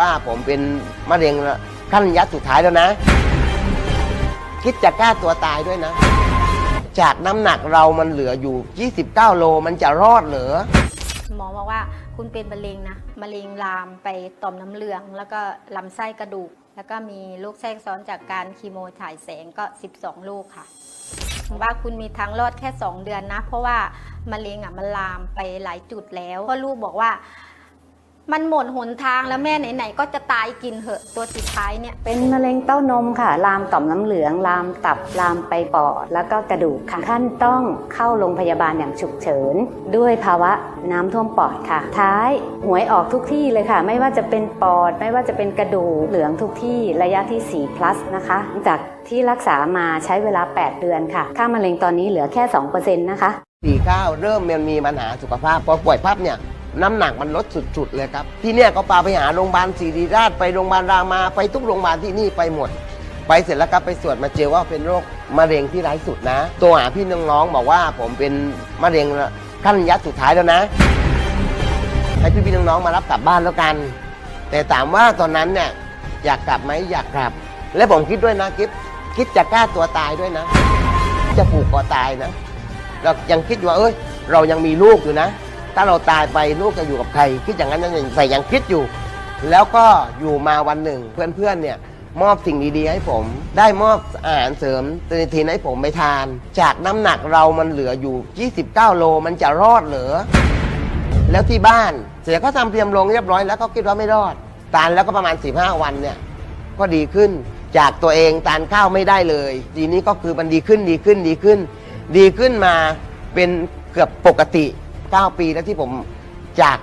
ว่าผมเป็นมะเร็งขั้นระยะสุดท้ายแล้วนะ คิดจะกล้าตัวตายด้วยนะ จากน้ำหนักเรามันเหลืออยู่ 29 โลมันจะรอดเหรอหมอบอกว่าคุณเป็นมะเร็งนะมะเร็งลามไปต่อมน้ำเหลือง แล้วก็ลำไส้กระดูก แล้วก็มีโรคแทรกซ้อนจากการคีโมถ่ายแสงก็ 12ลูกค่ะว่าคุณมีทางรอดแค่ 2 เดือนนะ เพราะว่ามะเร็งอะมันลามไปหลายจุดแล้วเพราะลูกบอกว่า มันหมดหนทางแล้วแม่ไหนๆก็จะตายกินเหอะตัวสุดท้ายเนี่ย เป็นมะเร็งเต้านมค่ะ ลามต่อมน้ำเหลือง ลามตับ ลามไปปอด แล้วก็กระดูกค่ะท่านต้องเข้าโรงพยาบาลอย่างฉุกเฉิน ด้วยภาวะน้ำท่วมปอดค่ะ ท้ายหวยออกทุกที่เลยค่ะ ไม่ว่าจะเป็นปอด ไม่ว่าจะเป็นกระดูกเหลืองทุกที่ระยะที่ 4 plus นะคะจากที่รักษามาใช้เวลา 8 เดือนค่ะ ค่ามะเร็งตอนนี้เหลือแค่ 2%นะคะ49เริ่มมันมีปัญหาสุขภาพพอป่วยพับเนี่ย น้ำหนักมันลดสุดๆเลยครับ ที่เนี่ยก็พาไปหาโรงพยาบาลศิริราชไปโรงพยาบาลรามาไปทุกโรงพยาบาลที่นี่ไปหมด ไปเสร็จแล้วก็ไปตรวจมาเจอว่าเป็นโรคมะเร็งที่ร้ายสุดนะ ตัวหาพี่น้องๆบอกว่าผมเป็นมะเร็งขั้นระยะสุดท้ายแล้วนะ ให้พี่ๆน้องๆมารับกลับบ้านแล้วกัน แต่ถามว่าตอนนั้นเนี่ยอยากกลับไหมอยากกลับ และผมคิดด้วยนะคิดคิดจะกล้าตัวตายด้วยนะ จะผูกคอตายนะเรายังคิดว่าเอ้ย เรายังมีลูกอยู่นะ ถ้าเราตายไปลูกจะอยู่กับใครคิดอย่างนั้นยังแต่ยังคิดอยู่ แล้วก็อยู่มาวันหนึ่ง เพื่อนๆเนี่ยมอบสิ่งดีๆให้ผม ได้มอบอาหารเสริมเตนิทินให้ผมไปทาน จากน้ำหนักเรามันเหลืออยู่ 29 โลมันจะรอดเหรอแล้วที่บ้านเสียเขาทำเตรียมลงเรียบร้อยแล้วก็คิดว่าไม่รอดตานแล้วก็ประมาณ15วันเนี่ยก็ดีขึ้นจากตัวเองทานข้าวไม่ได้เลย ทีนี้ก็คือมันดีขึ้นดีขึ้นดีขึ้น ดีขึ้นมาเป็นเกือบปกติ 9 ปีแล้วที่ผมจาก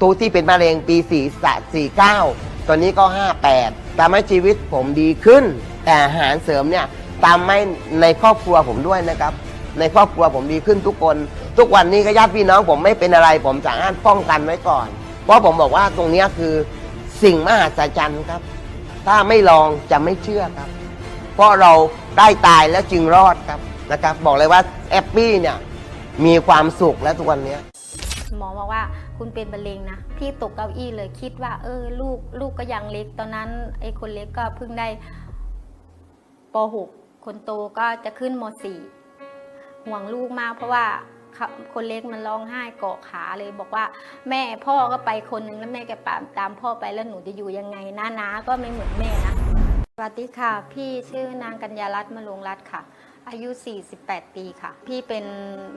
ตัวที่เป็นมะเร็งปี4 49 ตอนนี้ก็ 58ทำให้ชีวิตผมดีขึ้น แต่อาหารเสริมเนี่ยตามให้ในครอบครัวผมด้วยนะครับ ในครอบครัวผมดีขึ้นทุกคน ทุกวันนี้ก็ญาติพี่น้องผมไม่เป็นอะไร ผมสามารถป้องกันไว้ก่อน เพราะผมบอกว่าตรงนี้คือสิ่งมหัศจรรย์ครับ ถ้าไม่ลองจะไม่เชื่อครับ เพราะเราได้ตายแล้วจึงรอดครับนะครับ บอกเลยว่าแอปปี้เนี่ยมีความสุขแล้วทุกวันนี้ หมอบอกว่าคุณเป็นมะเร็งนะ พี่ตกเก้าอี้เลยคิดว่า เออ ลูกลูกก็ยังเล็ก ตอนนั้นไอ้คนเล็กก็เพิ่งได้ป .6 คนโตก็จะขึ้นม .4 ห่วงลูกมากเพราะว่าคนเล็กมันร้องไห้เกาะขาเลยบอกว่า แม่พ่อก็ไปคนหนึ่งแล้วแม่แกตามตามพ่อไปแล้วหนูจะอยู่ยังไงน้านาก็ไม่เหมือนแม่นะสวัสดีค่ะ พี่ชื่อนางกัญญารัตน์มลงรัตน์ค่ะ อายุ 48 ปีค่ะ พี่เป็น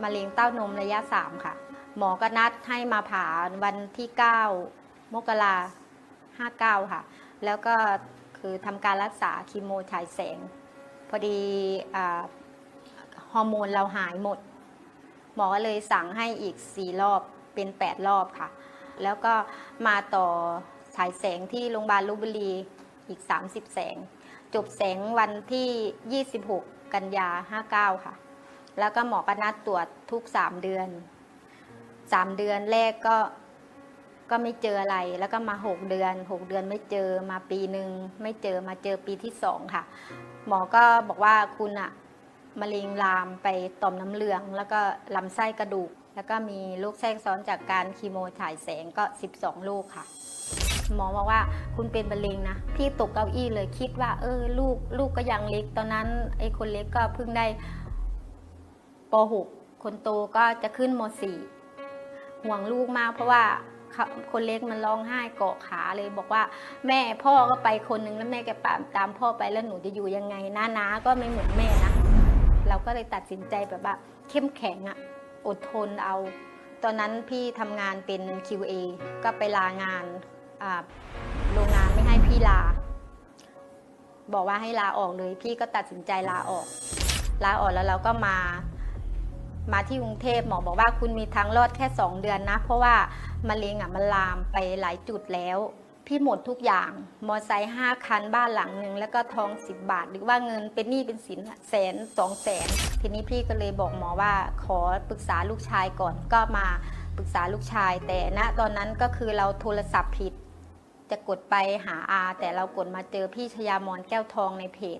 มะเร็งเต้านมระยะ 3 ค่ะ หมอก็นัดให้มาผ่าวันที่ 9 มกราห้าเก้าค่ะ แล้วก็คือทำการรักษาคีโมฉายแสง พอดีอฮอร์โมนเราหายหมด หมอก็เลยสั่งให้อีก4รอบเป็น 8 รอบค่ะ แล้วก็มาต่อฉายแสงที่โรงพยาบาลลพบุรีอีก 30 แสง จบแสงวันที่ 26 กันยา 59 ค่ะ แล้วก็หมอก็นัดตรวจทุก 3 เดือน 3เดือนแรกก็ก็ไม่เจออะไร แล้วก็มา6เดือน6เดือนไม่เจอมาปีหนึ่งไม่เจอมาเจอปีที่2ค่ะ หมอก็บอกว่าคุณอะมะเร็งลามไปต่อมน้ำเหลือง แล้วก็ลำไส้กระดูก แล้วก็มีโรคแทรกซ้อนจากการคีโมถ่ายแสงก็ 12 ลูกค่ะ หมอบอกว่าคุณเป็นมะเร็งนะพี่ตกเก้าอี้เลยคิดว่า เออ ลูกลูกก็ยังเล็ก ตอนนั้นไอ้คนเล็กก็เพิ่งได้ป .6 คนโตก็จะขึ้นม .4 ห่วงลูกมาก เพราะว่าเขาคนเล็กมันร้องไห้เกาะขาเลยบอกว่า แม่พ่อก็ไปคนหนึ่งแล้วแม่แกตามตามพ่อไปแล้วหนูจะอยู่ยังไงน้านาก็ไม่เหมือนแม่นะเราก็เลยตัดสินใจแบบว่า เข้มแข็งอะอดทนเอา ตอนนั้นพี่ทำงานเป็น QA ก็ไปลางานอ่าโรงงานไม่ให้พี่ลา บอกว่าให้ลาออกเลย พี่ก็ตัดสินใจลาออก ลาออกแล้วเราก็มา มาที่กรุงเทพหมอบอกว่าคุณมีทางรอดแค่ 2 เดือนนะ เพราะว่ามะเร็งอะมันลามไปหลายจุดแล้ว พี่หมดทุกอย่าง มอไซค์ห้าคันบ้านหลังหนึ่งแล้วก็ทอง 10 บาท หรือว่าเงินเป็นหนี้เป็นสินแสนสองแสนทีนี้พี่ก็เลยบอกหมอว่าขอปรึกษาลูกชายก่อนก็มาปรึกษาลูกชาย แต่ณตอนนั้นก็คือเราโทรศัพท์ผิด จะกดไปหาอาแต่เรากดมาเจอพี่ชยามอนแก้วทองในเพจ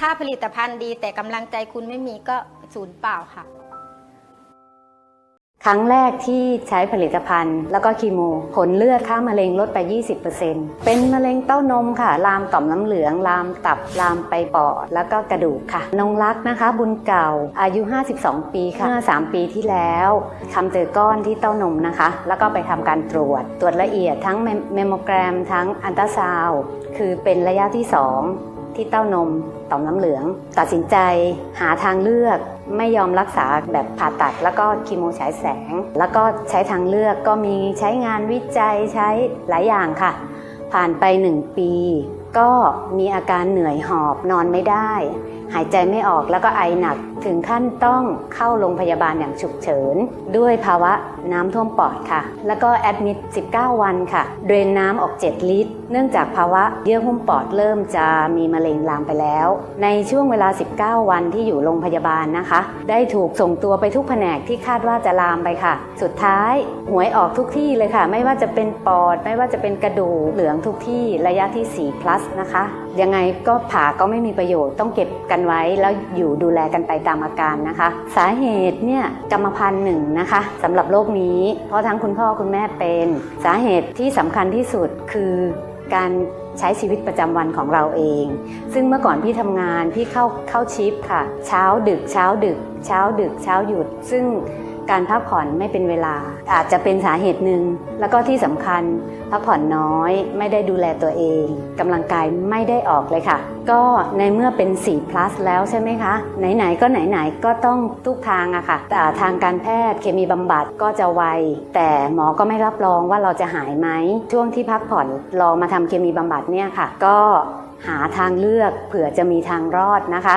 ถ้าผลิตภัณฑ์ดีแต่กำลังใจคุณไม่มีก็ศูนย์เปล่าค่ะ ครั้งแรกที่ใช้ผลิตภัณฑ์ แล้วก็คีโม ผลเลือดค่ามะเร็งลดไป 20%เป็นมะเร็งเต้านมค่ะ ลามต่อมน้ำเหลือง ลามตับ ลามไปปอด แล้วก็กระดูกค่ะ นงรักนะคะ บุญเก่า อายุ 52 ปีค่ะ เมื่อ 3 ปีที่แล้วทำเจอก้อนที่เต้านมนะคะ แล้วก็ไปทำการตรวจ ตรวจละเอียดทั้งเมมโมแกรม ทั้งอันตราซาว คือเป็นระยะที่ 2 ที่เต้านมต่อมน้ำเหลือง ตัดสินใจหาทางเลือกไม่ยอมรักษาแบบผ่าตัด แล้วก็คีโมฉายแสง แล้วก็ใช้ทางเลือกก็มีใช้งานวิจัยใช้หลายอย่างค่ะ ผ่านไปหนึ่งปี ก็มีอาการเหนื่อยหอบนอนไม่ได้ หายใจไม่ออกแล้วก็ไอหนักถึงขั้นต้องเข้าโรงพยาบาลอย่างฉุกเฉิน ด้วยภาวะน้ำท่วมปอดค่ะ แล้วก็แอดมิด 19 วันค่ะ เดรนน้ำออก 7 ลิตร เนื่องจากภาวะเยื่อหุ้มปอดเริ่มจะมีมะเร็งลามไปแล้ว ในช่วงเวลา 19 วันที่อยู่โรงพยาบาลนะคะ ได้ถูกส่งตัวไปทุกแผนกที่คาดว่าจะลามไปค่ะ สุดท้ายหวยออกทุกที่เลยค่ะ ไม่ว่าจะเป็นปอด ไม่ว่าจะเป็นกระดูกเหลืองทุกที่ระยะที่ 4 plus นะคะ ยังไงก็ผ่าก็ไม่มีประโยชน์ต้องเก็บกันไว้แล้วอยู่ดูแลกันไปตามอาการนะคะ สาเหตุเนี่ยกรรมพันธุ์หนึ่งนะคะสำหรับโรคนี้ เพราะทั้งคุณพ่อคุณแม่เป็นสาเหตุที่สำคัญที่สุดคือการใช้ชีวิตประจำวันของเราเอง ซึ่งเมื่อก่อนพี่ทำงานพี่เข้าเข้าชิปค่ะ เช้าดึกเช้าดึก เช้าดึกเช้าหยุด ซึ่ง การพักผ่อนไม่เป็นเวลา อาจจะเป็นสาเหตุหนึ่ง แล้วก็ที่สำคัญพักผ่อนน้อย ไม่ได้ดูแลตัวเองกำลังกายไม่ได้ออกเลยค่ะ ก็ในเมื่อเป็น 4 plus แล้วใช่ไหมคะ ไหนๆก็ไหนๆก็ต้องทุกทางอะค่ะอ่ทางการแพทย์เคมีบำบัดก็จะไว แต่หมอก็ไม่รับรองว่าเราจะหายไหม ช่วงที่พักผ่อนรอมาทำเคมีบำบัดเนี่ยค่ะ ก็หาทางเลือกเผื่อจะมีทางรอดนะคะ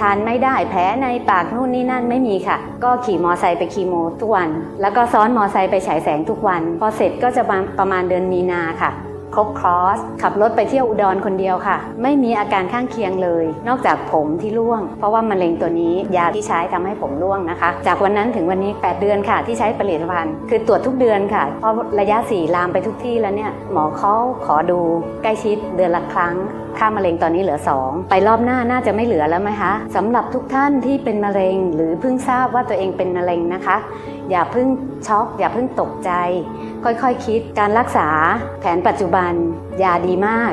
ทานไม่ได้แผลในปากนู่นนี่นั่นไม่มีค่ะ ก็ขี่มอไซค์ไปคีโมทุกวัน แล้วก็ซ้อนมอไซค์ไปฉายแสงทุกวัน พอเสร็จก็จะประมาณเดือนมีนาค่ะ ครบครอสขับรถไปเที่ยวอุดรคนเดียวค่ะ ไม่มีอาการข้างเคียงเลย นอกจากผมที่ร่วง เพราะว่ามะเร็งตัวนี้ยาที่ใช้ทำให้ผมร่วงนะคะ จากวันนั้นถึงวันนี้ 8 เดือนค่ะ ที่ใช้ผลิตภัณฑ์ คือตรวจทุกเดือนค่ะเพราะระยะสี่ลามไปทุกที่แล้วเนี่ยหมอเขาขอดูใกล้ชิดเดือนละครั้งค่ามะเร็งตอนนี้เหลือ 2 ไปรอบหน้าน่าจะไม่เหลือแล้วไหมคะสำหรับทุกท่านที่เป็นมะเร็ง หรือเพิ่งทราบว่าตัวเองเป็นมะเร็งนะคะ อย่าเพิ่งช็อก อย่าเพิ่งตกใจ ค่อยๆคคิดการรักษาแผนปัจจุบันยาดีมาก